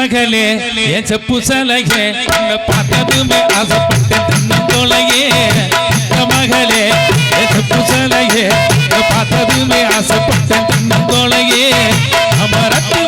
மகளே என் செப்பு சலகே உன்னை பார்த்ததுமே ஆசைப்பட்டேன் தென்னந்தோலையே மகளே என் செப்பு சலகே உன்னை பார்த்ததுமே ஆசைப்பட்டேன் தென்னந்தோலையே அமரத்து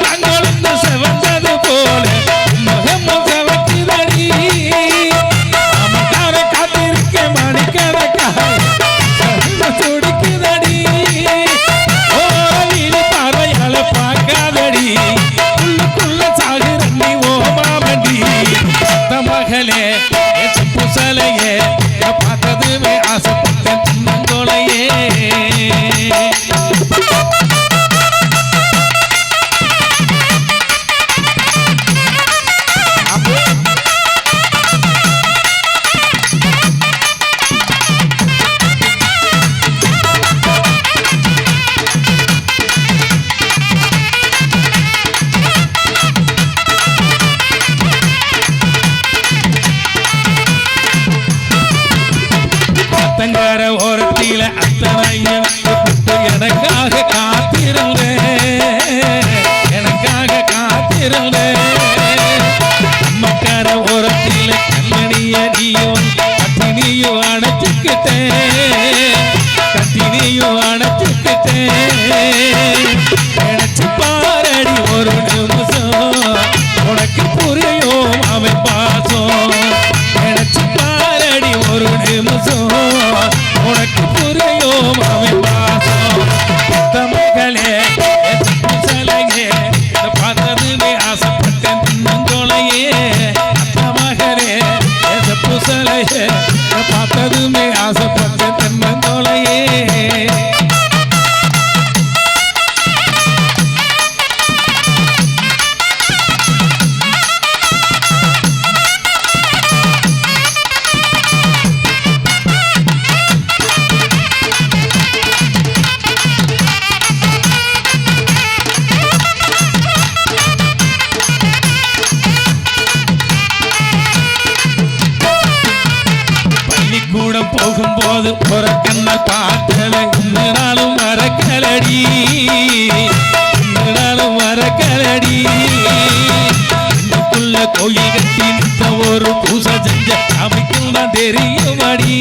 சாமிக்கும் தான் தெரியுமாடி?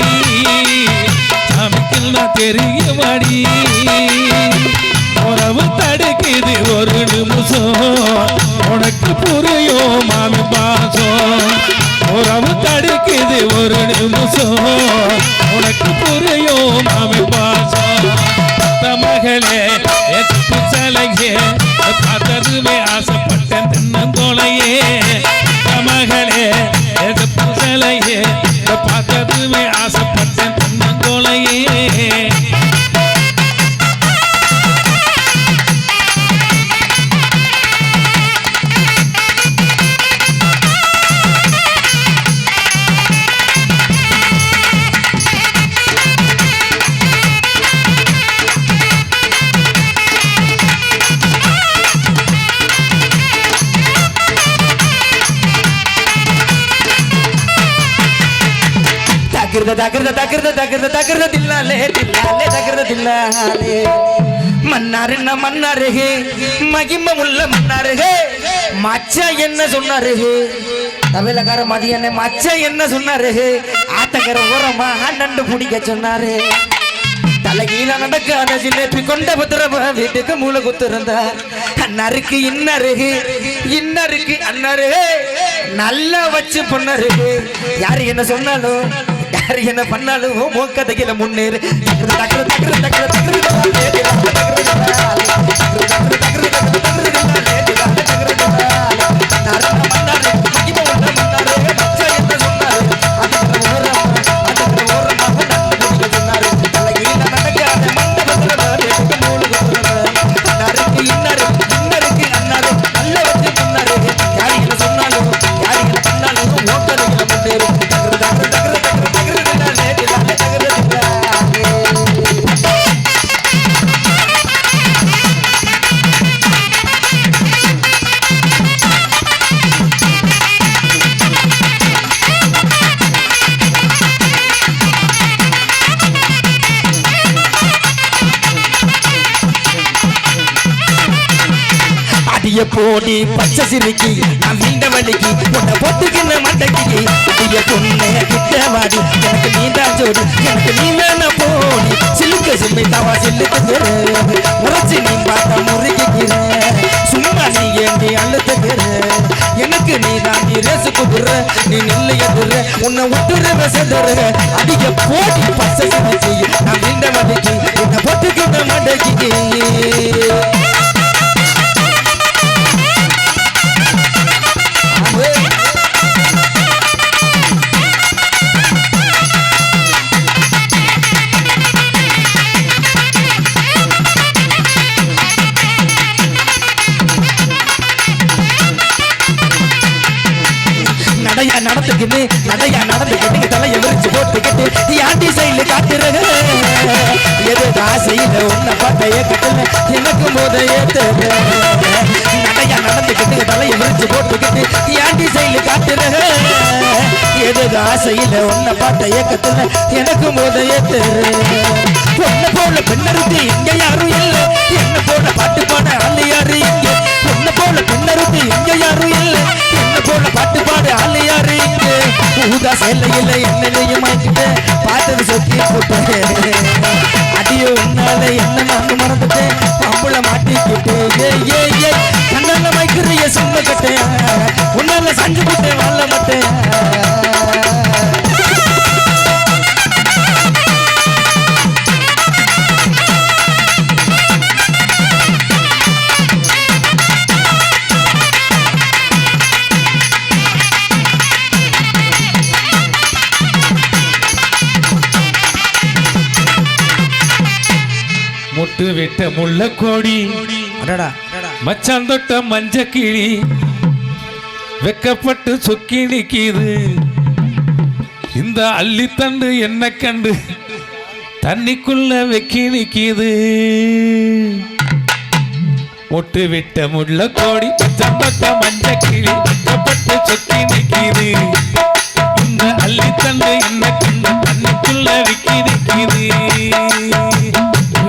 சாமிக்கும் தான் தெரியுமாடி? உறவு தடுக்குது ஒரு நிமிஷம். உனக்கு புரியும் மாமி பாசம். உறவு தடுக்குது ஒரு நிமிஷம். உனக்கு புரியும் மாமி பாசம். மகளே எச்சு பார்த்ததுமே ஆசைப்பட்டேன் தகிர்த தகிர்த தகிர்த தகிர்த தகிர்த தில்லாலே தில்லாலே தகிர்த தில்லாலே. மன்னார் என்ன மன்னாரு மகிம உள்ள மன்னாரு மச்ச என்ன சொன்னாரு தமிழக்கார மதியண்ணே மச்ச என்ன சொன்னாரு ஆத்தக்கர உரமா நண்டு பிடிக்க சொன்னாரு தலைகீழ நடக்காத ஜிலேபி கொண்ட புத்திரமா வீட்டுக்கு மூளை குத்துருந்தா அண்ணருக்கு இன்னருக்கு இன்னருக்கு அண்ணருக்கு நல்லா வச்சு பொண்ணரு யாரு என்ன சொன்னாலும் யார் என்ன பண்ணாலும் மூக்கதையில முன்னேறு அடிய போடி பச்சை சிரிக்கி நான் நீண்ட வலிக்கு உன்னை போட்டுக்கின மண்டைக்கு. அடிய பொண்ணு கிட்ட வாடி எனக்கு நீ தான் ஜோடி எனக்கு நீ வேணா போடி. சிலுக்க சிம்மை தவா சில்லுக்கு உரைச்சி நீ பார்த்தா முறுக்கிக்கிற சும்மா நீ ஏண்டி அழுத்துக்கிற எனக்கு நீ தான் நீ ரேசு குடுற நீ நில்லு எதுற உன்னை விட்டுற செதுற. அடிய போடி பச்சை சிரிக்கி நடையா நடந்துக்கிட்டு நடையா நடந்துக்கிட்டு தலைய விரிச்சு போட்டுக்கிட்டு ஆண்டி சைடு காட்டுறக எது ஆசையில உன்னை பட்டைய கட்டல எனக்கு போத ஏத்துற நடையா நடந்துக்கிட்டு தலைய விரிச்சு போட்டுக்கிட்டு ஆண்டி சைடு காட்டுறக எது ஆசையில உன்னை பார்த்த ஏக்கத்துல எனக்கு போத ஏத்துற பொண்ணு போல பெண்ணறுத்து எங்க முள்ள கோடி. மச்சான் தொட்ட மஞ்ச கிளி வெக்கப்பட்டு சொக்கி நிக்கிது. இந்த அள்ளித்தண்டு என்ன கண்டு தண்ணிக்குள்ள வெக்கி நிக்கிது. முட்டு விட்ட முள்ள கோடி மச்சான் தொட்ட மஞ்ச கிளி வெக்கப்பட்டு சொக்கி நிக்கிது. இந்த அள்ளித்தண்டு என்ன கண்டு தண்ணிக்குள்ள வெக்கி நிக்கிது.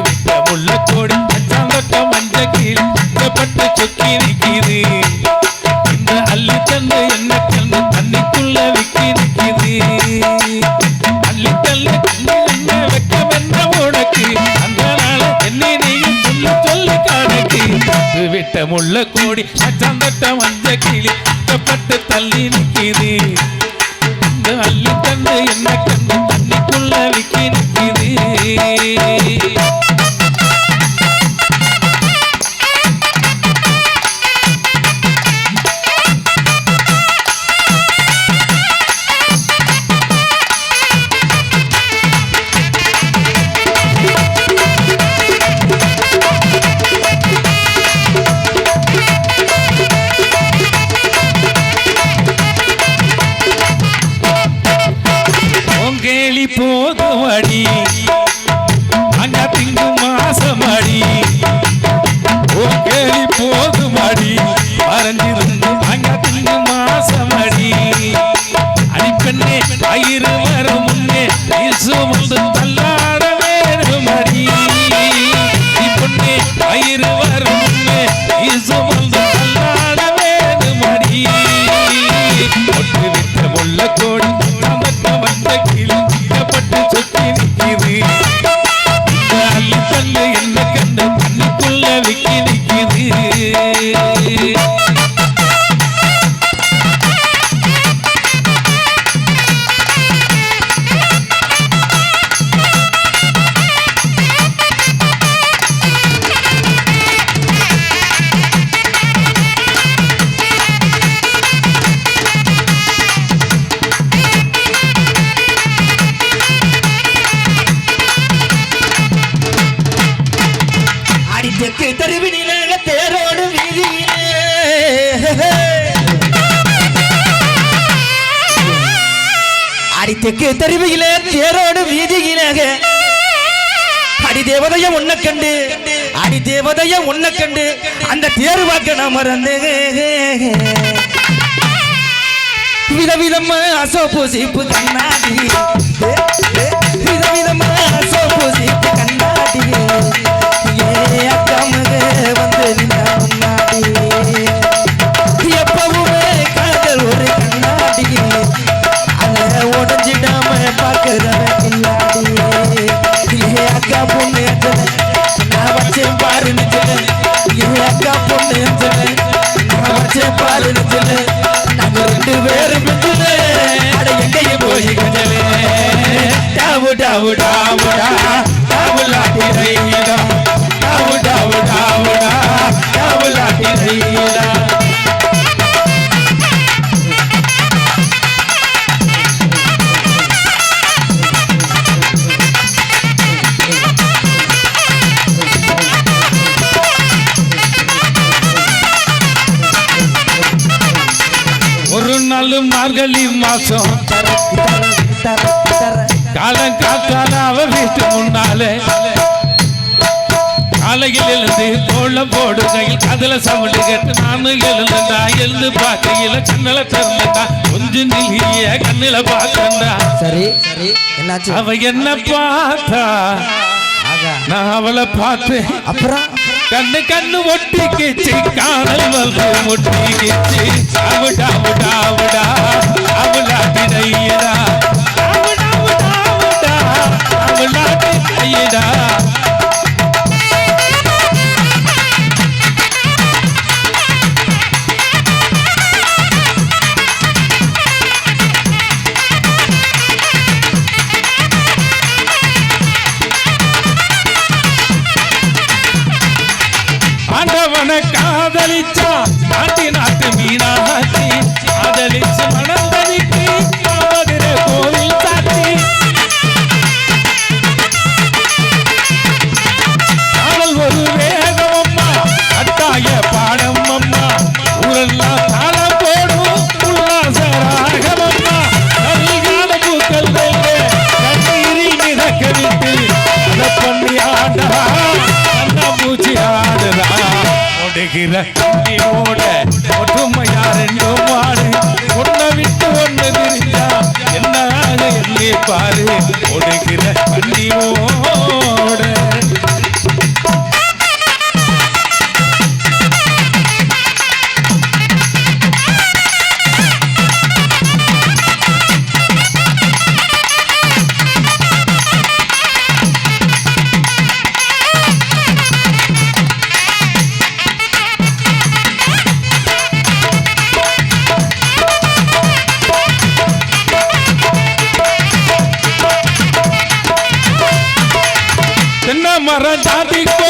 விட்ட முள்ள கோடி கொக்கி சொக்கி நிக்கிது இந்த அள்ளித்தண்டு என்ன கண்ணு தண்ணிக்குள்ள விக்கி நிக்கிது. அள்ளித்தள்ளு கண்ணில் என்ன வெக்கம் என்ன உனக்கு. அந்த நாள் என்னை நீயும் சொல்லு சொல்லு கணக்கு. விட்ட முள்ள கோடி மச்சான் மஞ்ச கிளி வெக்கப்பட்டு தள்ளி நிக்கிது. அடித்தக்கு தெருவிலே தேரோடு வீதியிலே அடி தேவதைய உன்னை கண்டு அடி தேவதைய உன்னை கண்டு அந்த தேர் வாக்க நான் மறந்து. விதவிதமா அசோ பூசிப்பு கண்ணாடி. விதவிதமா வச்சேன் பாருன்னு சொல்லு. இது அக்கா பொண்ணுன்னு சொல்லு. நான் வச்சேன் பாருன்னு சொல்லு. நாங்க ரெண்டு பேரும் சொல்லு அட எங்கேயே போய் கொஞ்சலே டாவு டாவு டாவுடா டாவுலாட்டி ரைடா. டாவு டாவு டாவுடா டாவுலாட்டி ரைடா. மார்கழி மாசம். காலம் காத்தால அவ வீட்டு முன்னாலே. காலையில் எழுந்து கோலம் போடுகையில் கதல சவுண்டு கேட்டு நானும் எழுந்தா எழுந்து பார்க்கையில கண்ணில திறந்தா கொஞ்சம் நிலிய கண்ணில பார்த்தா சரி சரி என்னாச்சு? அவ என்ன பார்த்தா? நான் அவளை பார்த்தேன். அப்புறம்? கண்ணு கண்ணு ஒட்டிக்கிச்சு காணல் வந்து ஒட்டிக்கிச்சு அவுடா உடா உடா அவளா திரையடா அவுடா உடா உடா அவளா திரையடா ele. Leave that. Leave that. தென்னை மரம்